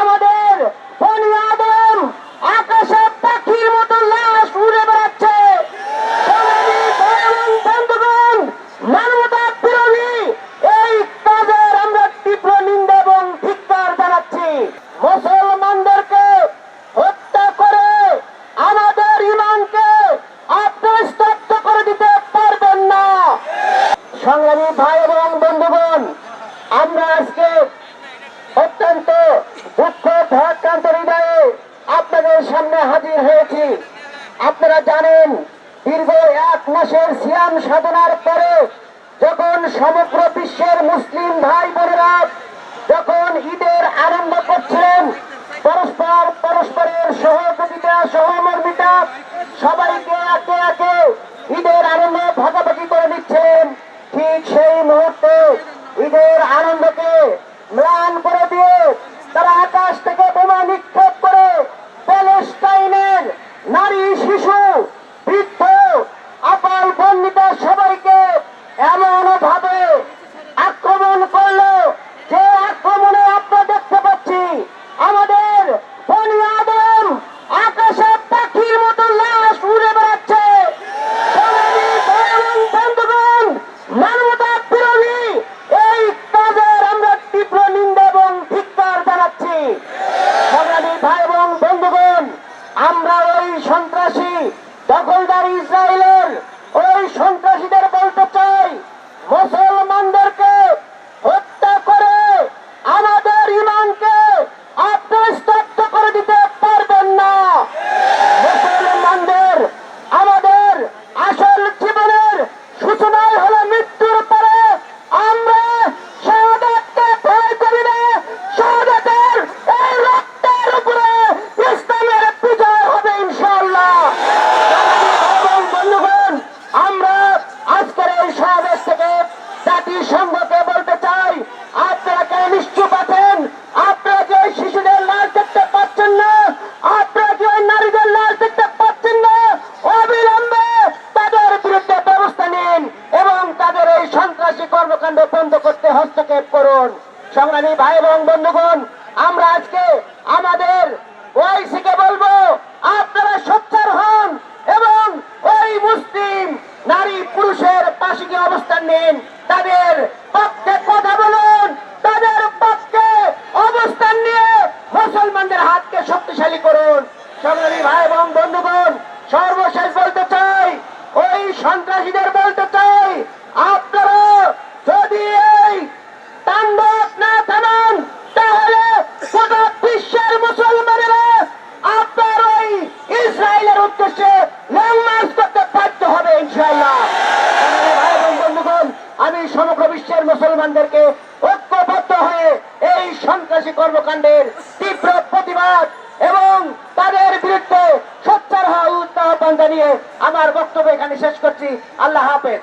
আমাদের বনি আদম আকাশে পাখির মতো লাশ উড়ে বেড়াচ্ছে। এই কাজের আমরা তীব্র এবং হত্যা করে আমাদের ইমানকে করে দিতে না। সংগ্রামী ভাই এবং বন্ধুগণ, আমরা আজকে ভারাক্রান্ত হৃদয়ে আপনাদের সামনে হাজির হয়েছি। আপনারা জানেন, দীর্ঘ এক মাসের সিয়াম সাধনার পরে যখন সমগ্র বিশ্বের মুসলিম ভাই বোনেরা যখন ঈদের আনন্দ করছিলেন, পরস্পর, পরস্পরের সহযোগিতা, সহমর্মিতা সবাইকে একে একে ঈদের আনন্দ ভাগাভাগি করে নিচ্ছেন ঠিক সেই মুহূর্তে ঈদের আনন্দকে ম্লান করে দিয়ে তারা আকাশ থেকে বোমা নিক্ষেপ করে প্যালেস্টাইনের নারী শিশু বৃদ্ধ আপাল বন্দিতা সবাইকে এমন ভাবে আক্রমণ করল যে আক্রমণে আমরা দেখতে পাচ্ছি আমাদের বনি আদম আকাশে পাখির মতো লাশ উড়ে বেড়াচ্ছে সোনালী বয়রং বন্ধুগণ মানবতা বিরোধী এই কাজের আমরা তীব্র নিন্দা এবং ধিক্কার জানাচ্ছি সংগ্রামী ভাই এবং বন্ধুগণ আমরা ওই সন্ত্রাসী দখলদার ইসরায়েলের ওই সন্ত্রাসীদের বলতে চাই মুসলমানদেরকে হত্যা করে আমাদের ইমানকে আপনি স্তব্ধ করে দিতে পারবেন না মুসলমানদের আমাদের আসল জীবনের সূচনাই হলো মৃত্যুর পরে আমরা শাহাদাতকে ভয় করি না শাহাদাতের এই রক্তের উপরে ইসলামের বিজয় হবে ইনশাআল্লাহ এবং বন্ধুগণ আমরা আজকের এই সমাবেশ থেকে জাতিসংঘকে বলতে চাই আপনারা কেন নিশ্চুপ আছেন আপনারা কি ওই শিশুদের লাশ দেখতে পাচ্ছেন না আপনারা কি ওই নারীদের লাশ দেখতে পাচ্ছেন না অবিলম্বে তাদের বিরুদ্ধে ব্যবস্থা নিন এবং তাদের এই সন্ত্রাসী কর্মকাণ্ড বন্ধ করতে হস্তক্ষেপ করুন সংগ্রামী ভাই এবং বন্ধুগণ, আমরা আজকে আমাদের ওয়াইসিকে বলব, আপনারা সোচ্চার হন এবং ওই মুসলিম নারী পুরুষের পাশে গিয়ে অবস্থান নিন। তাদের পক্ষে কথা বলুন তাদের পক্ষে অবস্থান নিয়ে মুসলমানদের হাতকে শক্তিশালী করুন সংগ্রামী ভাই এবং বন্ধুগণ সর্বশেষ বলতে চাই ওই সন্ত্রাসীদের বলতে চাই আপনারা যদি এই তাণ্ডব না থামান তাহলে গোটা বিশ্বের মুসলমানেরা আপনার ওই ইসরায়েলের উদ্দেশ্যে লং মার্চ করতে বাধ্য হবে ইনশাআল্লাহ সংগ্রামী ভাই এবং বন্ধুগণ আমি সমগ্র বিশ্বের মুসলমানদেরকে ঐক্যবদ্ধ হয়ে এই সন্ত্রাসী কর্মকাণ্ডের তীব্র প্রতিবাদ এবং তাদের বিরুদ্ধে সোচ্চার হওয়া উত্তাহ জানিয়ে আমার বক্তব্য এখানে শেষ করছি। আল্লাহ হাফেজ।